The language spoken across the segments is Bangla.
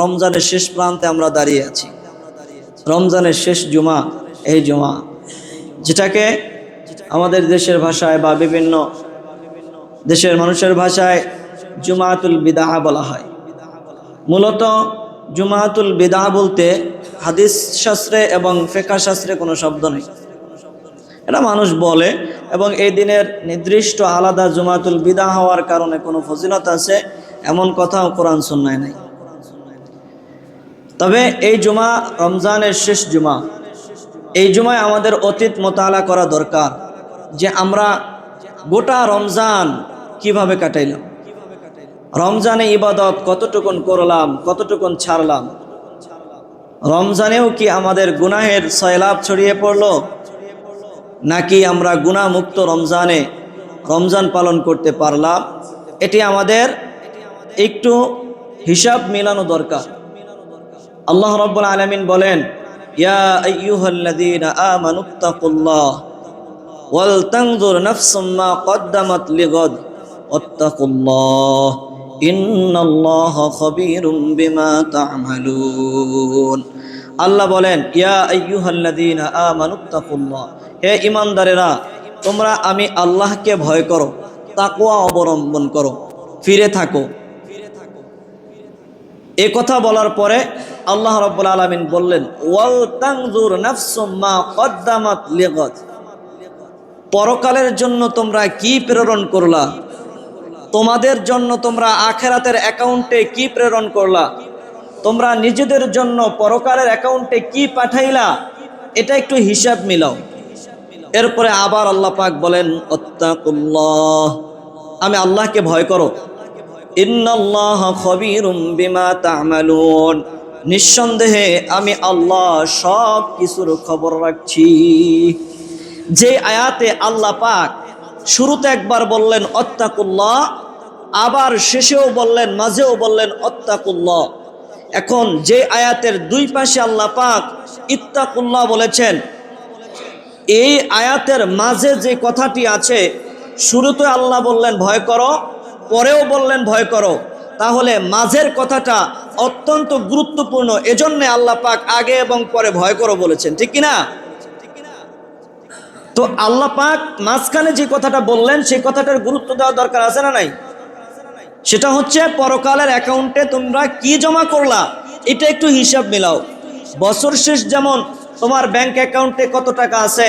রমজানের শেষ প্রান্তে আমরা দাঁড়িয়ে আছি। রমজানের শেষ জুমা, এই জুমা, যেটাকে আমাদের দেশের ভাষায় বা বিভিন্ন দেশের মানুষের ভাষায় জুমাতুল বিদাহ বলা হয়। মূলত জুমাতুল বিদাহ বলতে হাদিস শাস্ত্রে এবং ফেকা শাস্ত্রে কোনো শব্দ নেই। এটা মানুষ বলে এবং এই দিনের নির্দিষ্ট আলাদা জুমাতুল বিদা হওয়ার কারণে কোনো ফজিলত আছে, এমন কথাও কোরআন সুন্নায় নেই। তবে এই জুমা রমজানের শেষ জুমা। এই জুমায় আমাদের অতীত মোতালা করা দরকার যে আমরা গোটা রমজান কীভাবে কাটাইলাম। রমজানে ইবাদত কতটুকুন করলাম, কতটুকুন ছাড়লাম। রমজানেও কি আমাদের গুনাহের সয়লাভ ছড়িয়ে পড়ল? নাকি আমরা গুণামুক্ত রমজানে রমজান পালন করতে পারলাম? এটি আমাদের একটু হিসাব মিলানো দরকার। আল্লাহ রব্বুল আলমিন বলেন আল্লাহ বলেন হে ইমানদারেরা তোমরা আমি আল্লাহকে ভয় করো, তাকওয়া অবলম্বন করো, ফিরে থাকো এ কথা বলার পরে আল্লাহ রাব্বুল আলামিন বললেন, ওয়াল তানজুর নাফসুম মা কদ্দামাত লিগাদ। পরকালের জন্য তোমরা কি প্রেরণ করলা? তোমাদের জন্য তোমরা আখেরাতের অ্যাকাউন্টে কি প্রেরণ করলা? তোমরা নিজেদের জন্য পরকালের অ্যাকাউন্টে কি পাঠাইলা? এটা একটু হিসাব মিলাও। এরপরে আবার আল্লাহ পাক বলেন আমি আল্লাহকে ভয় করো ইন্নাল্লাহ খবীরুম বিমা তা'মালুন নিঃসন্দেহে আমি আল্লাহ সব কিছুর খবর রাখছি। যে আয়াতে আল্লাহ পাক শুরুতে একবার বললেন, অত্তাকুল্লাহ আবার শেষেও বললেন, মাঝেও বললেন, অত্তাকুল্লাহ এখন যে আয়াতের দুই পাশে আল্লাহ পাক ইত্তাকুল্লাহ বলেছেন, এই আয়াতের মাঝে যে কথাটি আছে, শুরুতে আল্লাহ বললেন, ভয় করো পরেও বললেন, ভয় করো। তাহলে মাঝের কথাটা অত্যন্ত গুরুত্বপূর্ণ। এজন্য আল্লাহ পাক আগে এবং পরে ভয় করো বলেছেন। ঠিক কিনা? তো আল্লাহ পাক মাঝখানে যে কথাটা বললেন, সেই কথাটার গুরুত্ব দেওয়া দরকার আছে না নাই? সেটা হচ্ছে পরকালের অ্যাকাউন্টে তোমরা কি জমা করলা, এটা একটু হিসাব মিলাও। বছর শেষ যেমন তোমার ব্যাংক অ্যাকাউন্টে কত টাকা আছে,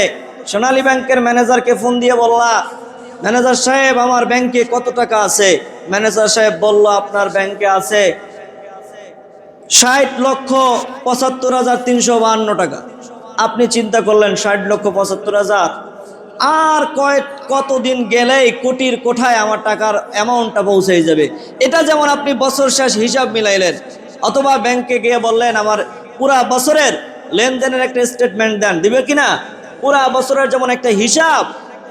সোনালী ব্যাংকের ম্যানেজারকে ফোন দিয়ে বললা ম্যানেজার সাহেব, আমার ব্যাংকে কত টাকা আছে? ম্যানেজার সাহেব বলল, আপনার ব্যাংকে আছে ষাট লক্ষ পঁচাত্তর হাজার তিনশো বাহান্ন টাকা। আপনি চিন্তা করলেন, ষাট লক্ষ পঁচাত্তর হাজার? আর কয়েক কতদিন গেলেই কোটির কোঠায় আমার টাকার অ্যামাউন্টটা পৌঁছে যাবে? এটা যেমন আপনি বছর শেষ হিসাব মিলাইলেন, অথবা ব্যাংকে গিয়ে বললেন, আমার পুরা বছরের লেনদেনের একটা স্টেটমেন্ট দেন। দিবে কিনা? পুরা বছরের যেমন একটা হিসাব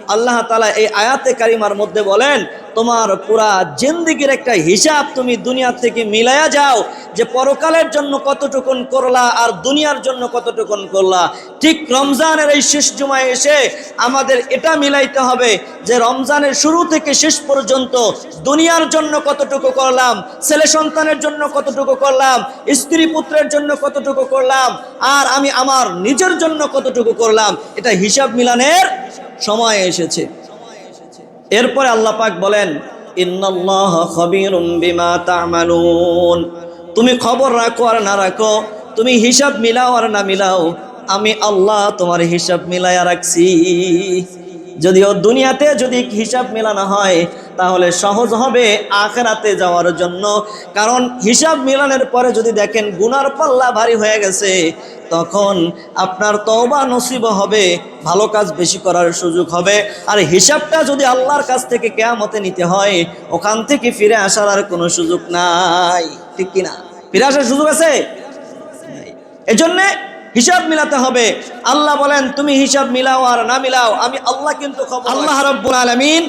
আল্লাহ তালা এই আয়াতে কারিমার মধ্যে বলেন তোমার পুরা জিন্দিগির একটা হিসাব তুমি দুনিয়ার থেকে মিলাইয়া যাও যে পরকালের জন্য কতটুকুন করলা আর দুনিয়ার জন্য কতটুকুন করলা। ঠিক রমজানের এই শেষ জুমায় এসে আমাদের এটা মিলাইতে হবে যে রমজানের শুরু থেকে শেষ পর্যন্ত দুনিয়ার জন্য কতটুকু করলাম, ছেলে সন্তানের জন্য কতটুকু করলাম, স্ত্রী পুত্রের জন্য কতটুকু করলাম, আর আমি আমার নিজের জন্য কতটুকু করলাম, এটা হিসাব মিলানের সময় এসেছে। এরপরে আল্লাহ পাক বলেন তুমি খবর রাখো আর না রাখো, তুমি হিসাব মিলাও আর না মিলাও, আমি আল্লাহ তোমার হিসাব মিলাইয়া রাখছি। যদিও দুনিয়াতে যদি হিসাব মেলানো হয় তাহলে সহজ হবে আখেরাতে যাওয়ার জন্য। কারণ হিসাব মিলানোর পরে যদি দেখেন গুনার পাল্লা ভারী হয়ে গেছে, তখন আপনার তওবা নসিব হবে, ভালো কাজ বেশি করার সুযোগ হবে। আর হিসাবটা যদি আল্লাহর কাছ থেকে কেয়ামতে নিতে হয়, ওখান থেকে ফিরে আসার আর কোনো সুযোগ নাই। ঠিক কিনা? ফিরে আসার সুযোগ আছে? এজন্যে হিসাব মিলাতে হবে। আল্লাহ বলেন, তুমি হিসাব মিলাও আর না মিলাও, আমি আল্লাহ কিন্তু আল্লাহ রব্বুল আলামিন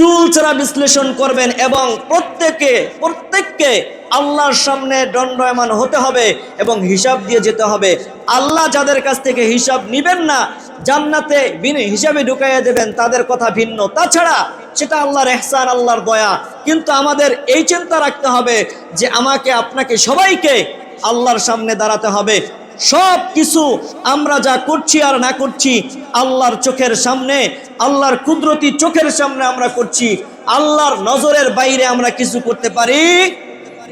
চুলচেরা বিশ্লেষণ করবেন এবং প্রত্যেকে, প্রত্যেককে আল্লাহর সামনে দণ্ডায়মান হতে হবে এবং হিসাব দিয়ে যেতে হবে। আল্লাহ যাদের কাছ থেকে হিসাব নিবেন না, জান্নাতে হিসাবে ঢুকাইয়া দেবেন, তাদের কথা ভিন্ন। তাছাড়া সেটা আল্লাহর এহসান আল্লাহর দয়া। কিন্তু আমাদের এই চিন্তা রাখতে হবে যে আমাকে, আপনাকে সবাইকে আল্লাহর সামনে দাঁড়াতে হবে। সব কিছু আমরা যা করছি আর না করছি, আল্লাহর চোখের সামনে, আল্লাহর কুদরতি চোখের সামনে আমরা করছি। আল্লাহর নজরের বাইরে আমরা কিছু করতে পারি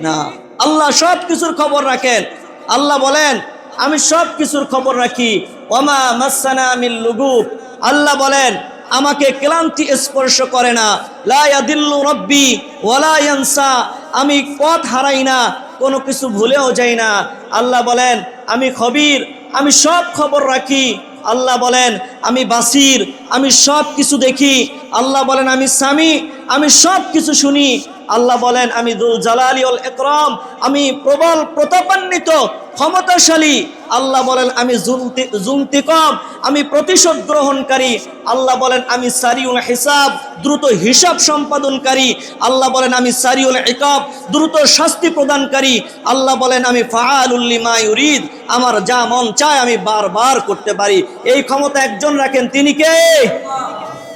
না। আল্লাহ সব কিছুর খবর রাখেন। আল্লাহ বলেন, আমি সব কিছুর খবর রাখি। ওমা মাসানা মিল লুগুব আল্লাহ বলেন, আমাকে ক্লান্তি স্পর্শ করে না। লায়াদিল্লু রব্বি ওয়ালা ইয়ানসা। আমি পথ হারাই না। কোনো কিছু ভুলেও যাই না। আল্লাহ বলেন, আমি খবির, আমি সব খবর রাখি। আল্লাহ বলেন, আমি বাসির, আমি সব কিছু দেখি। আল্লাহ বলেন, আমি স্বামী, আমি সব কিছু শুনি। আল্লাহ বলেন, আমি দুল একরম আমি প্রবল প্রতাপান্বিত ক্ষমতাশালী। আল্লাহ বলেন, আমি জুলতি- জুলতিকম আমি প্রতিশোধ গ্রহণকারী। আল্লাহ বলেন, আমি সারিউল হিসাব, দ্রুত হিসাব সম্পাদনকারী। আল্লাহ বলেন, আমি সারিউল ইকাব, দ্রুত শাস্তি প্রদানকারী। আল্লাহ বলেন, আমি ফাআলুল্লিমা ইউরিদ, আমার যা মন চায় আমি বারবার করতে পারি। এই ক্ষমতা একজন রাখেন, তিনি কে?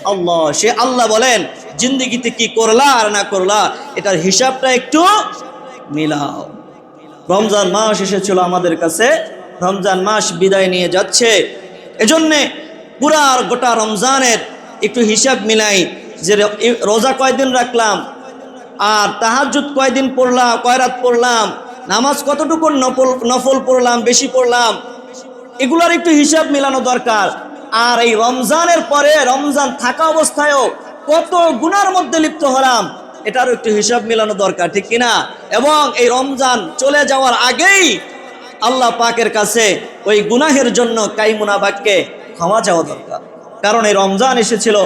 আল্লাহ। সে আল্লাহ বলেন, জিন্দগিতে কি করলা আর না করলা, এটার হিসাবটা একটু মিলাও। রমজান মাস এসেছিল আমাদের কাছে। রমজান মাস বিদায় নিয়ে যাচ্ছে। এজন্যে পুরার গোটা রমজানের একটু হিসাব মিলাই যে রোজা কয়দিন রাখলাম, আর তাহাজুদ কয়দিন পড়লাম, কয় রাত পড়লাম, নামাজ কতটুকু নফল নফল পড়লাম, বেশি পড়লাম, এগুলোর একটু হিসাব মিলানো দরকার। আর এই রমজানের পরে, রমজান থাকা অবস্থায়ও কত গুনার মধ্যে লিপ্ত হলাম। এটারও একটু হিসাব মিলানো দরকার, ঠিক কিনা? এবং এই রমজান চলে যাওয়ার আগেই আল্লাহ পাকের কাছে ওই গুনাহের জন্য কাইমুনাবাককে ক্ষমা চাওয়া দরকার। কারণ এই রমজান এসেছিল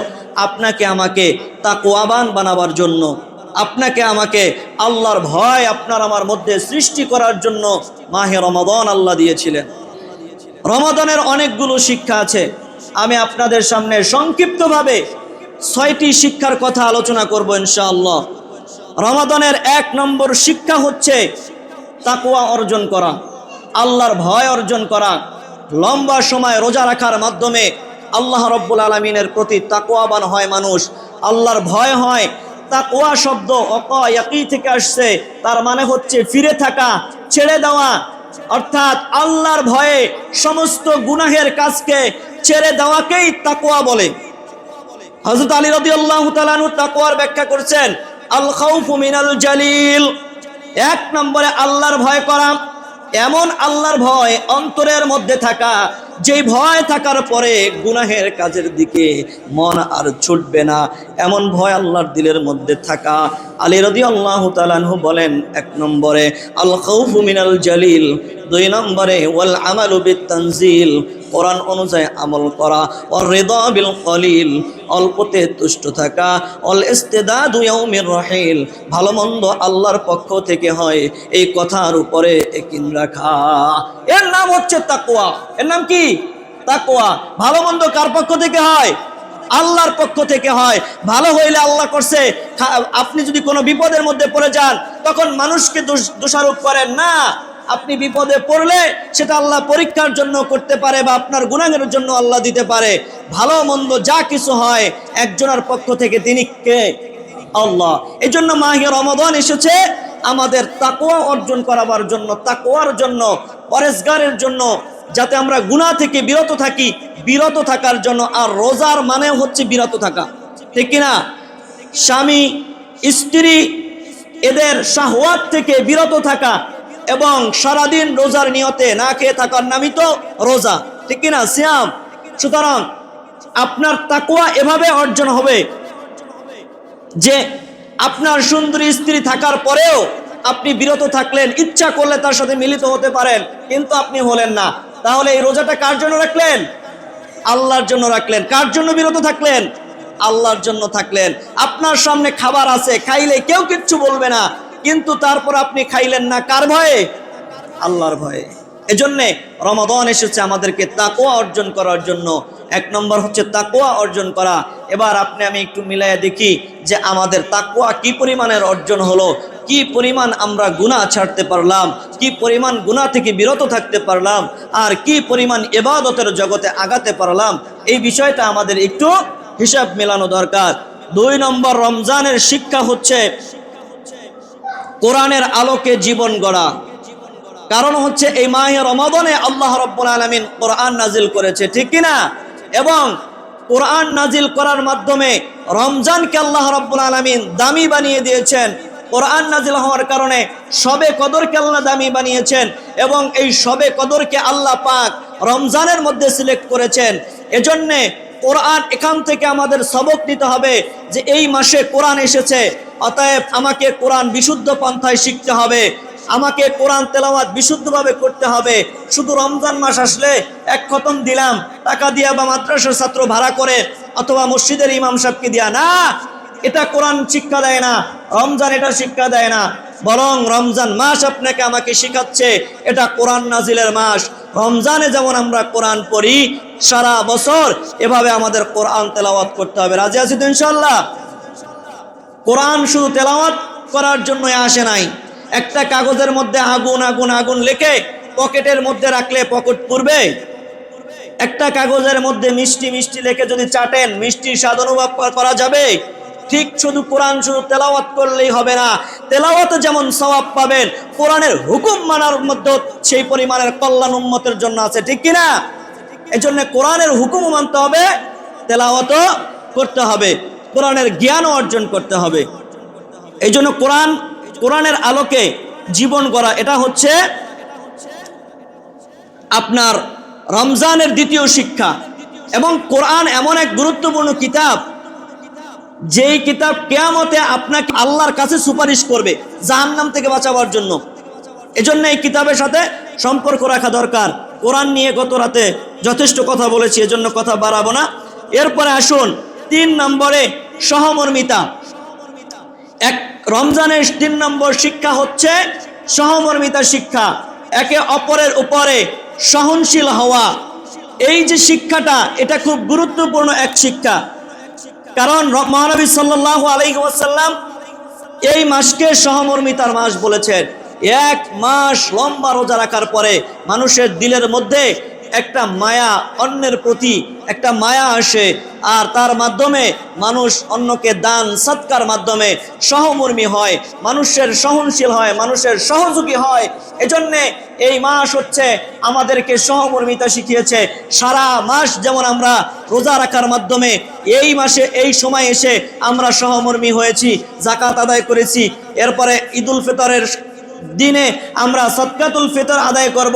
আপনাকে আমাকে তাকুয়াবান বানাবার জন্য, আপনাকে আমাকে আল্লাহর ভয় আপনার আমার মধ্যে সৃষ্টি করার জন্য মাহে রমাদন আল্লাহ দিয়েছিলেন। রমাদানের অনেকগুলো শিক্ষা আছে। আমি আপনাদের সামনে সংক্ষিপ্তভাবে ছয়টি শিক্ষার কথা আলোচনা করব ইনশাআল্লাহ। রমাদানের এক নম্বর শিক্ষা হচ্ছে তাকুয়া অর্জন করা, আল্লাহর ভয় অর্জন করা, লম্বা সময় রোজা রাখার মাধ্যমে আল্লাহ রব্বুল আলমিনের প্রতি তাকুয়াবান হয় মানুষ। আল্লাহর ভয় হয় তাকুয়া শব্দ অকি থেকে আসছে, তার মানে হচ্ছে ফিরে থাকা, ছেড়ে দেওয়া। অর্থাৎ আল্লাহর ভয়ে সমস্ত গুনাহের কাজকে ছেড়ে দেওয়াকেই তাকুয়া বলে। হজরত আলী রদি আল্লাহ তালানু তাকুয়ার ব্যাখ্যা করছেন, আল খাউফু মিনাল জালিল। এক নম্বরে আল্লাহর ভয় করা, এমন আল্লাহর ভয় অন্তরের মধ্যে থাকা, যেই ভয় থাকার পরে গুনাহের কাজের দিকে মন আর ছুটবে না। এমন ভয় আল্লাহর দিলের মধ্যে থাকা। আলী রদি আল্লাহ তালানহু বলেন, এক নম্বরে, আল খাউফু মিনাল জালিল। দুই নম্বরে, ওয়াল আমালু তানজিল। কোরআন অনুযায়ী আমল করা। ও রেদা বিল অল্পতে তুষ্ট থাকা। অল ইস্তেদাদু ইয়াউমির রহিল ভালো মন্দ আল্লাহর পক্ষ থেকে হয় এই কথার উপরে একিন রাখা। এর নাম হচ্ছে তাকওয়া। এর নাম কি? তাকওয়া। ভালো মন্দ কার পক্ষ থেকে হয়? আল্লাহর পক্ষ থেকে হয়। ভালো হইলে আল্লাহ করছে। আপনি যদি কোনো বিপদের মধ্যে পড়ে যান, তখন মানুষকে দোষ- দোষারোপ করেন না। আপনি বিপদে পড়লে সেটা আল্লাহ পরীক্ষার জন্য করতে পারে বা আপনার গুণাঙ্গের জন্য আল্লাহ দিতে পারে। ভালো মন্দ যা কিছু হয়, একজনের পক্ষ থেকে তিনি কে? আল্লাহ। এই জন্য মাহিয়া রমাদান এসেছে। আমাদের তাকোয়া অর্জন করাবার জন্য তাকোয়ার জন্য, পরেশগারের জন্য, যাতে আমরা গুনাহ থেকে বিরত থাকি। বিরত থাকার জন্য, আর রোজার মানে হচ্ছে বিরত থাকা। ঠিক কিনা? স্বামী, স্ত্রী, এদের শাহওয়াত থেকে বিরত থাকা। এবং সারাদিন রোজার নিয়তে না খেয়ে থাকার নামই তো রোজা। ঠিক কিনা? শ্যাম সুতরাং আপনার তাকুয়া এভাবে অর্জন হবে যে আপনার সুন্দরী স্ত্রী থাকার পরেও আপনি বিরত থাকলেন, ইচ্ছা করলে তার সাথে মিলিত হতে পারেন, কিন্তু আপনি হলেন না। তাহলে এই রোজাটা কার জন্য রাখলেন? আল্লাহর জন্য রাখলেন। কার জন্য বিরত থাকলেন? আল্লাহর জন্য থাকলেন। আপনার সামনে খাবার আছে, খাইলে কেউ কিচ্ছু বলবে না। কিন্তু তারপর আপনি খাইলেন না কার ভয়ে? আল্লাহর ভয়ে। এজন্যে রমাদান এসেছে আমাদেরকে তাকোয়া অর্জন করার জন্য। এক নম্বর হচ্ছে তাকোয়া অর্জন করা। এবার আপনি আমি একটু মিলাইয়া দেখি যে আমাদের তাকোয়া কি পরিমাণের অর্জন হলো, কি পরিমাণ আমরা গুনাহ ছাড়তে পারলাম, কি পরিমাণ গুনাহ থেকে বিরত থাকতে পারলাম, আর কি পরিমাণ এবাদতের জগতে আগাতে পারলাম, এই বিষয়টা আমাদের একটু হিসাব মেলানো দরকার। দুই নম্বর রমজানের শিক্ষা হচ্ছে কোরআনের আলোকে জীবন গড়া। কারণ হচ্ছে এই মাহে রমাদনে আল্লাহ রব্বুল আলমিন কোরআন নাজিল করেছে, ঠিক কিনা? এবং কোরআন নাজিল করার মাধ্যমে রমজানকে আল্লাহ রব্বুল আলমিন দামি বানিয়ে দিয়েছেন। কোরআন নাজিল হওয়ার কারণে সবে কদরকে আল্লাহ দামি বানিয়েছেন এবং এই সবে কদরকে আল্লাহ পাক রমজানের মধ্যে সিলেক্ট করেছেন। এজন্যে কোরআন এখান থেকে আমাদের সবক নিতে হবে যে এই মাসে কোরআন এসেছে। অতএব আমাকে কোরআন বিশুদ্ধ পন্থায় শিখতে হবে। আমাকে কোরআন তেলাওয়াত বিশুদ্ধভাবে করতে হবে। শুধু রমজান মাস আসলে এক খতম দিলাম, টাকা দিয়া বা মাদ্রাসার ছাত্র ভাড়া করে অথবা মসজিদের ইমাম সাহেবকে দিয়া। না, এটা কোরআন শিক্ষা দেয় না, রমজান এটা শিক্ষা দেয় না। বরং রমজান মাস আপনাকে আমাকে শিখাচ্ছে, এটা কোরআন নাজিলের মাস। রমজানে যেমন আমরা কোরআন পড়ি, সারা বছর এভাবে আমাদের কোরআন তেলাওয়াত করতে হবে। রাজি আছি তো ইনশাল্লাহ কোরআন শুধু তেলাওয়াত করার জন্যই আসে নাই। একটা কাগজের মধ্যে আগুন আগুন আগুন লেখে পকেটের মধ্যে রাখলে পকেট পুরবে একটা কাগজের মধ্যে মিষ্টি মিষ্টি লেখে যদি চাটেন মিষ্টি স্বাদ অনুভব করা যাবে। ঠিক শুধু কোরআন, শুধু তেলাওয়াত করলেই হবে না। তেলাওয়াতে যেমন সওয়াব পাবেন, কোরআনের হুকুম মানার মধ্যে সেই পরিমাণের কল্যাণ উন্মতের জন্য আছে, ঠিক কিনা? এই জন্য কোরআনের হুকুমও মানতে হবে, তেলাওয়াতও করতে হবে, কোরআনের জ্ঞানও অর্জন করতে হবে। এই জন্য কোরআন, কোরআনের আলোকে জীবন করা এটা হচ্ছে আপনার রমজানের দ্বিতীয় শিক্ষা। এবং কোরআন এমন এক গুরুত্বপূর্ণ কিতাব যেই কিতাব কেয়ামতে আপনাকে আল্লাহর কাছে সুপারিশ করবে জাহান্নাম থেকে বাঁচাবার জন্য। এজন্য এই কিতাবের সাথে সম্পর্ক রাখা দরকার। কোরআন নিয়ে গত রাতে যথেষ্ট কথা বলেছি, এজন্য কথা বাড়াবো না। এরপরে আসুন তিন নম্বরে সহমর্মিতা। এক, রমজানের তিন নম্বর শিক্ষা হচ্ছে সহমর্মিতা শিক্ষা। একে অপরের উপরে সহনশীল হওয়া। এই যে শিক্ষাটা, এটা খুব গুরুত্বপূর্ণ এক শিক্ষা। কারণ মহানবী সাল্লাহ আলাইসাল্লাম এই মাসকে সহমর্মিতার মাস বলেছেন। এক মাস লম্বা রোজা রাখার পরে মানুষের দিলের মধ্যে একটা মায়া অন্যের প্রতি একটা মায়া আসে, আর তার মাধ্যমে মানুষ অন্যকে দান, সৎকার মাধ্যমে সহমর্মী হয়, মানুষের সহনশীল হয়, মানুষের সহযোগী হয়। এজন্যে এই মাস হচ্ছে আমাদেরকে সহমর্মিতা শিখিয়েছে। সারা মাস যেমন আমরা রোজা রাখার মাধ্যমে এই মাসে এই সময় এসে আমরা সহমর্মী হয়েছি জাকাত আদায় করেছি। এরপরে ঈদুল ফিতরের দিনে আমরা সৎকাতুল ফিতর আদায় করব।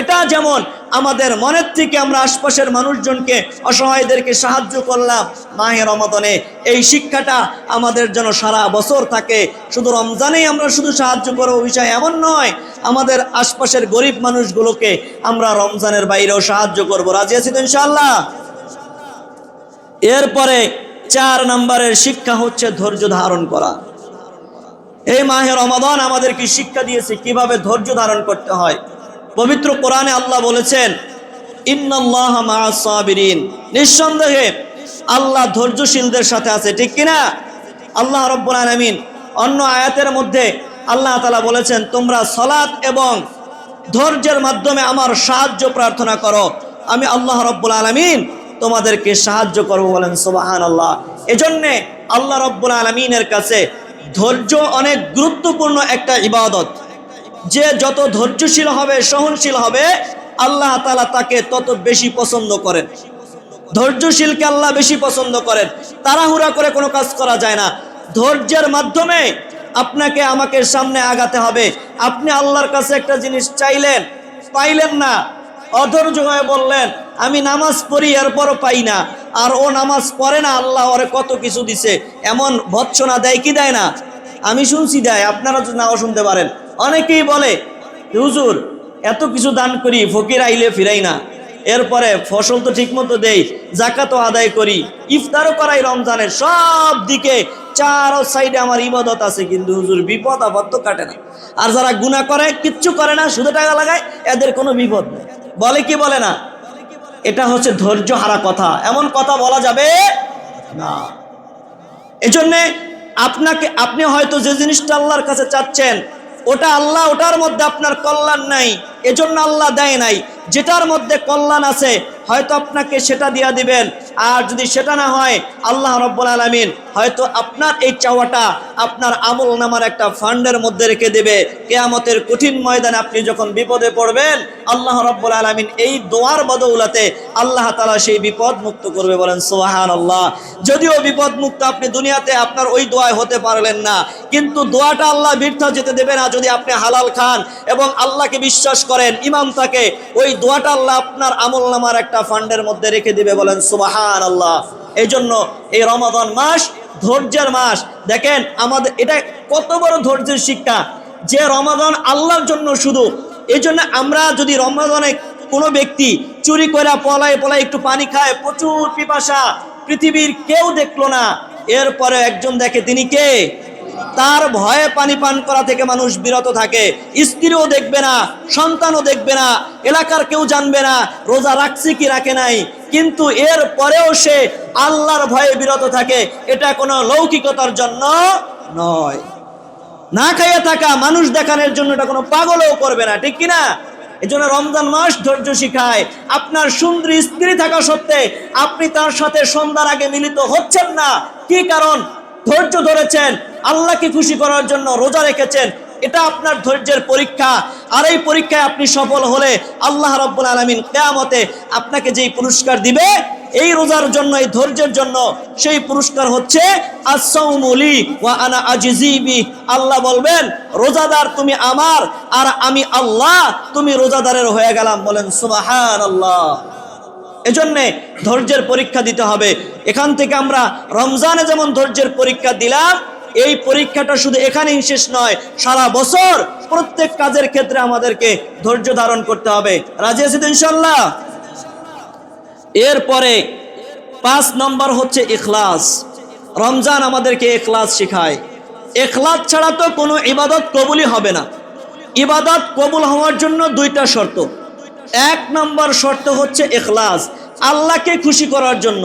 এটা যেমন আমাদের মনের থেকে আমরা আশপাশের মানুষজনকে, অসহায়দেরকে সাহায্য করলাম। মাহে রমদনে এই শিক্ষাটা আমাদের যেন সারা বছর থাকে। শুধু রমজানেই আমরা শুধু সাহায্য করব বিষয় এমন নয়, আমাদের আশপাশের গরিব মানুষগুলোকে আমরা রমজানের বাইরেও সাহায্য করব। রাজি আছি তো ইনশাল্লাহ এরপরে চার নম্বরের শিক্ষা হচ্ছে ধৈর্য ধারণ করা। এই মাহে রমাদান আমাদেরকে শিক্ষা দিয়েছে কীভাবে ধৈর্য ধারণ করতে হয়। পবিত্র কোরআনে আল্লাহ বলেছেন, ইন্নাল্লাহ নিঃসন্দেহে আল্লাহ ধৈর্যশীলদের সাথে আছে, ঠিক কিনা? আল্লাহ রব্বুল অন্য আয়াতের মধ্যে আল্লাহ তালা বলেছেন, তোমরা সলাৎ এবং ধৈর্যের মাধ্যমে আমার সাহায্য প্রার্থনা করো। আমি আল্লাহ রব্বুল আলামিন তোমাদেরকে সাহায্য করব বলেন সোবাহান আল্লাহ এজন্যে আল্লাহ রব্বুল আলমিনের কাছে ধৈর্য অনেক গুরুত্বপূর্ণ একটা ইবাদত। যে যত ধৈর্যশীল হবে, সহনশীল হবে, আল্লাহ তালা তাকে তত বেশি পছন্দ করেন। ধৈর্যশীলকে আল্লাহ বেশি পছন্দ করেন। তাড়াহুড়া করে কোনো কাজ করা যায় না। ধৈর্যের মাধ্যমে আপনাকে আমাকে সামনে আগাতে হবে। আপনি আল্লাহর কাছে একটা জিনিস চাইলেন, পাইলেন না। অধৈর্য হয়ে বললেন, আমি নামাজ পড়ি, এরপরও পাই না। আর ও নামাজ পড়ে না, আল্লাহ ওরে কত কিছু দিছে। এমন ভৎসনা দেয় কি দেয় না? আমি শুনছি দেয়, আপনারা নাও শুনতে পারেন। অনেকেই বলে, হুজুর, এত কিছু দান করি, ফকির আইলে ফিরাই না। এরপরে ফসল তো ঠিক মতো দেই জাকাতও আদায় করি, ইফতারও করাই রমজানের সব দিকে চার সাইডে আমার ইবাদত আছে, কিন্তু হুজুর, বিপদ আপদ তো কাটে না। আর যারা গুণা করে, কিচ্ছু করে না, শুধু টাকা লাগায়, এদের কোনো বিপদ নেই। বলে কি বলে না? এটা হচ্ছে ধৈর্য হারা কথা। এমন কথা বলা যাবে না। এজন্যে আপনাকে, আপনি হয়তো যে জিনিসটা আল্লাহর কাছে চাচ্ছেন ওটা আল্লাহ, ওটার মধ্যে আপনার কল্যাণ নাই, এজন্য আল্লাহ দেয় নাই। যেটার মধ্যে কল্যাণ আছে, হয়তো আপনাকে সেটা দিয়া দিবেন। আর যদি সেটা না হয়, আল্লাহ রব্বুল আলমিন হয়তো আপনার এই চাওয়াটা আপনার আমল নামার একটা ফান্ডের মধ্যে রেখে দেবে। কেয়ামতের কঠিন ময়দানে আপনি যখন বিপদে পড়বেন, আল্লাহ রব্বুল আলমিন এই দোয়ার বদৌলাতে আল্লাহ তালা সেই বিপদ মুক্ত করবে বলেন সোহান আল্লাহ যদিও বিপদ মুক্ত আপনি দুনিয়াতে আপনার ওই দোয়ায় হতে পারলেন না, কিন্তু দোয়াটা আল্লাহ বৃদ্ধা যেতে দেবে না যদি আপনি হালাল খান এবং আল্লাহকে বিশ্বাস করেন, ইমাম তাকে, ওই দোয়াটা আল্লাহ আপনার আমল নামার একটা ফান্ডের মধ্যে রেখে দিবে বলেন সুবাহান আল্লাহ এই জন্য এই রমাদান মাস ধৈর্যের মাস। দেখেন আমাদের এটা কত বড় ধৈর্যের শিক্ষা যে রমাদান আল্লাহর জন্য শুধু। এই জন্য আমরা যদি রমাদানে কোনো ব্যক্তি চুরি করে পলায় পলায় একটু পানি খায়, প্রচুর পিপাসা, পৃথিবীর কেউ দেখল না। এরপরে একজন দেখে, তিনি কে? তার ভয়ে পানি পান করা থেকে মানুষ বিরত থাকে। স্ত্রীও দেখবে না, সন্তানও দেখবে না, এলাকার কেউ জানবে না, রোজা রাখছে কি রাখে নাই। কিন্তু এর পরেও সে আল্লাহর ভয়ে বিরত থাকে। এটা কোনো লৌকিকতার জন্য নয়। না খাইয়ে থাকা মানুষ দেখানোর জন্য এটা কোনো পাগলও করবে না, ঠিক কিনা? এই জন্য রমজান মাস ধৈর্য শিখায়। আপনার সুন্দরী স্ত্রী থাকা সত্ত্বে আপনি তার সাথে সন্ধ্যার আগে মিলিত হচ্ছেন না। কি কারণ? ধৈর্য ধরেছেন। আল্লাহকে খুশি করার জন্য রোজা রেখেছেন। এটা আপনার ধৈর্যের পরীক্ষা। আর এই পরীক্ষায় আপনি সফল হলে আল্লাহ রব্বুল আলমিন কেয়ামতে আপনাকে যেই পুরস্কার দিবে, এই রোজার জন্য, এই ধৈর্যের জন্য সেই পুরস্কার হচ্ছে আল্লাহ বলবেন, রোজাদার তুমি আমার, আর আমি আল্লাহ, তুমি রোজাদারের হয়ে গেলাম। বলেন সুবাহান আল্লাহ এজন্যে ধৈর্যের পরীক্ষা দিতে হবে। এখান থেকে আমরা রমজানে যেমন ধৈর্যের পরীক্ষা দিলাম এই পরীক্ষাটা শুধু এখানেই শেষ নয়, সারা বছর প্রত্যেক কাজের ক্ষেত্রে আমাদেরকে ধৈর্য ধারণ করতে হবে। রাজি আছি ইনশাল্লাহ এরপরে পাঁচ নম্বর হচ্ছে ইখলাস। রমজান আমাদেরকে এখলাস শেখায়। এখলাস ছাড়া তো কোনো ইবাদত কবুলই হবে না। ইবাদত কবুল হওয়ার জন্য দুইটা শর্ত। এক নম্বর শর্ত হচ্ছে এখলাস আল্লাহকে খুশি করার জন্য।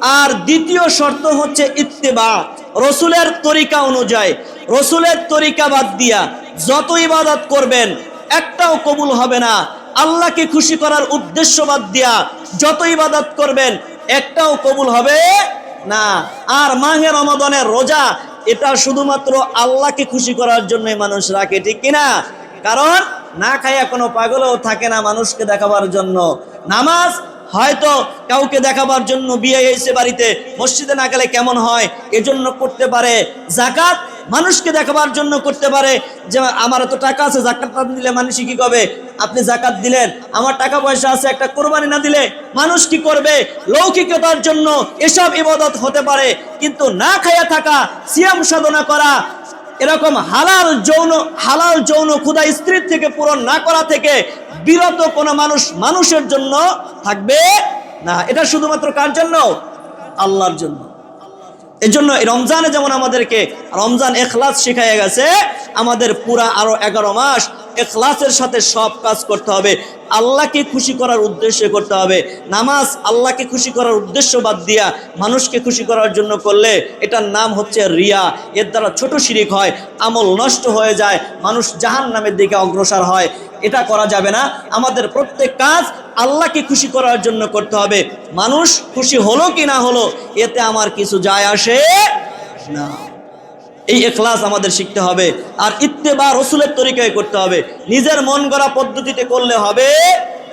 আর দ্বিতীয় শর্ত হচ্ছে ইত্তেবা। রসুলের তরিকা অনুযায়ী, রসুলের তরিকা বাদ দিয়া যত ইবাদত করবেন, একটাও কবুল হবে না। আল্লাহকে খুশি করার উদ্দেশ্য বাদ দিয়া যত ইবাদত করবেন, একটাও কবুল হবে না। আর মাহে রমাদানের রোজা, এটা শুধুমাত্র আল্লাহকে খুশি করার জন্যই মানুষ রাখে, ঠিক কিনা? কারণ না খাইয়া কোনো পাগলও থাকে না মানুষকে দেখাবার জন্য। নামাজ হয়তো কাউকে দেখাবার জন্য বিয়ে হয়েছে বাড়িতে, মসজিদে না গেলে কেমন হয়? এজন্য করতে পারে জাকাত, মানুষকে দেখাবার জন্য করতে পারে। যে আমার এত টাকা আছে, জাকাত না দিলে মানুষ কি করবে? আপনি জাকাত দিলেন, আমার টাকা পয়সা আছে, একটা কোরবানি না দিলে মানুষ কি করবে? লৌকিকতার জন্য এসব ইবাদত হতে পারে। কিন্তু না খাইয়া থাকা, সিয়াম সাধনা করা, এরকম হালাল যৌন হালাল যৌন ক্ষুদা স্ত্রীর থেকে পূরণ না করা থেকে বিরত কোনো মানুষ মানুষের জন্য থাকবে না। এটা শুধুমাত্র কার জন্য? আল্লাহর জন্য। এই জন্য রমজানে যেমন আমাদেরকে রমজান এখলাস শিখাইয়া গেছে, আমাদের পুরা আরও এগারো মাস এখলাসের সাথে সব কাজ করতে হবে। আল্লাহকে খুশি করার উদ্দেশ্যে করতে হবে। নামাজ আল্লাহকে খুশি করার উদ্দেশ্য বাদ দিয়া মানুষকে খুশি করার জন্য করলে এটার নাম হচ্ছে রিয়া। এর দ্বারা ছোট শিরিক হয়, আমল নষ্ট হয়ে যায়, মানুষ জাহান নামের দিকে অগ্রসর হয়। এটা করা যাবে না। আমাদের প্রত্যেক কাজ আল্লাহকে খুশি করার জন্য করতে হবে। মানুষ খুশি হলো কি না হলো, এতে আমার কিছু যায় আসে না। এই এখলাস আমাদের শিখতে হবে আর ইত্তেবা রসুলের তরিকায় করতে হবে। নিজের মন গড়া পদ্ধতিতে করলে হবে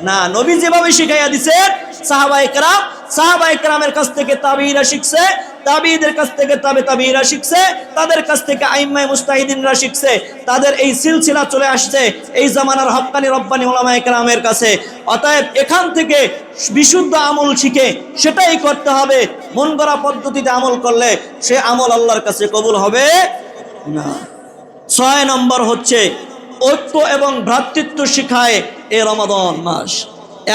না, নবী যেভাবে শিখাইয়া দিছে, সাহাবা একরাম, সাহাবা একরামের কাছ থেকে তাবিরা শিখছে, তাবিদের কাছ থেকে তাবে তাবিরা শিখছে, তাদের কাছ থেকে আইম্মাই মুস্তাহিদিনরা শিখছে, তাদের এই সিলসিলা চলে আসছে, এই জামানার হক্কানি রব্বানি ওলামা একরামের কাছে। অতএব এখান থেকে বিশুদ্ধ আমল শিখে সেটাই করতে হবে। মন করা পদ্ধতিতে আমল করলে সে আমল আল্লাহর কাছে কবুল হবে না। ছয় নম্বর হচ্ছে ঐক্য এবং ভ্রাতৃত্ব শিখায় এ রমাদন মাস।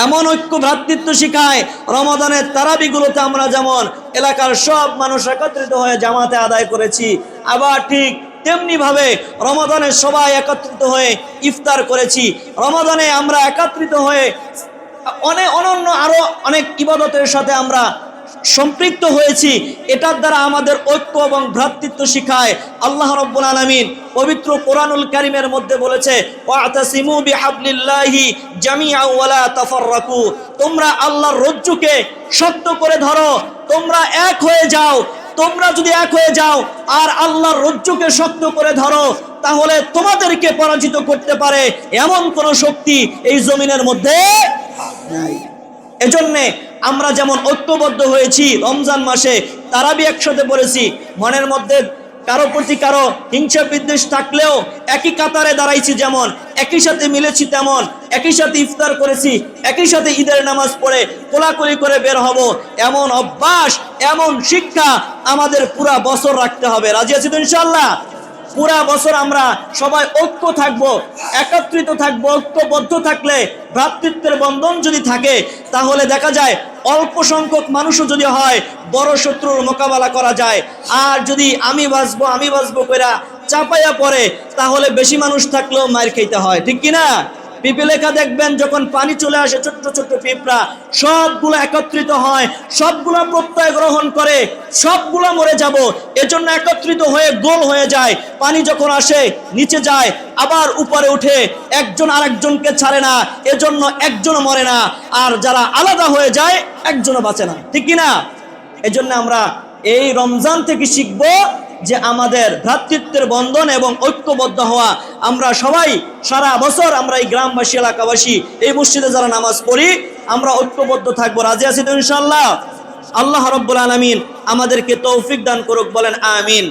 এমন ঐক্য ভ্রাতৃত্ব শিখায় রমাদানের তারাবিগুলোতে আমরা যেমন এলাকার সব মানুষ একত্রিত হয়ে জামাতে আদায় করেছি, আবার ঠিক তেমনি ভাবে রমাদানে সবাই একত্রিত হয়ে ইফতার করেছি। রমাদানে আমরা একত্রিত হয়ে অনেক অনন্য আরও অনেক ইবাদতের সাথে আমরা সম্পৃক্ত হয়েছি, এটার দ্বারা আমাদের ঐক্য এবং ভ্রাতৃত্ব শিখায়। আল্লাহ রব্বুল আলমিন পবিত্র কোরআনুল কারিমের মধ্যে বলেছে তোমরা আল্লাহর রজ্জুকে শক্ত করে ধরো, তোমরা এক হয়ে যাও, তোমরা যদি এক হয়ে যাও আর আল্লাহর রজ্জুকে শক্ত করে ধরো, তাহলে তোমাদেরকে পরাজিত করতে পারে এমন কোন শক্তি এই জমিনের মধ্যে নাই। এজন্যে আমরা যেমন ঐক্যবদ্ধ হয়েছি রমজান মাসে তারাবি একসাথে পড়েছি। মনের মধ্যে কারও প্রতি কারও হিংসা বিদ্বেষ থাকলেও একই কাতারে দাঁড়াইছি যেমন, একই সাথে মিলেছি তেমন, একই সাথে ইফতার করেছি, একই সাথে ঈদের নামাজ পড়ে কোলাকুলি করে বের হব। এমন অভ্যাস, এমন শিক্ষা আমাদের পুরা বছর রাখতে হবে। রাজি আছি তো ইনশাল্লাহ পুরা বছর আমরা সবাই ঐক্য থাকব, একত্রিত থাকব, ঐক্যবদ্ধ থাকলে ভ্রাতৃত্বের বন্ধন যদি থাকে, তাহলে দেখা যায় অল্প সংখ্যক মানুষও যদি হয়, বড় শত্রুর মোকাবেলা করা যায়। আর যদি আমি বাঁচবো আমি বাঁচবো কইরা চাপাইয়া পড়ে, তাহলে বেশি মানুষ থাকলেও মার খেতে হয়, ঠিক কিনা? পিপিলেখা দেখবেন যখন পানি চলে আসে, ছোট্ট ছোট্ট পিঁপড়া, সবগুলো একত্রিত হয়, সবগুলো প্রত্যয় গ্রহণ করে, সবগুলো মরে যাব। এজন্য একত্রিত হয়ে গোল হয়ে যায়। পানি যখন আসে, নিচে যায়, আবার উপরে উঠে, একজন আরেকজনকে ছাড়ে না, এজন্য একজন মরে না। আর যারা আলাদা হয়ে যায়, একজনও বাঁচে না। ঠিক কিনা? এজন্য আমরা এই রমজান থেকে শিখব যে আমাদের ভ্রাতৃত্বের বন্ধন এবং ঐক্যবদ্ধ হওয়া, আমরা সবাই সারা বছর আমরা এই গ্রামবাসী এলাকাবাসী এই মসজিদে যারা নামাজ পড়ি, আমরা ঐক্যবদ্ধ থাকব। রাজি আছি তো ইনশাল্লাহ আল্লাহ রব্বুল আলমিন আমাদেরকে তৌফিক দান করুক, বলেন আমিন।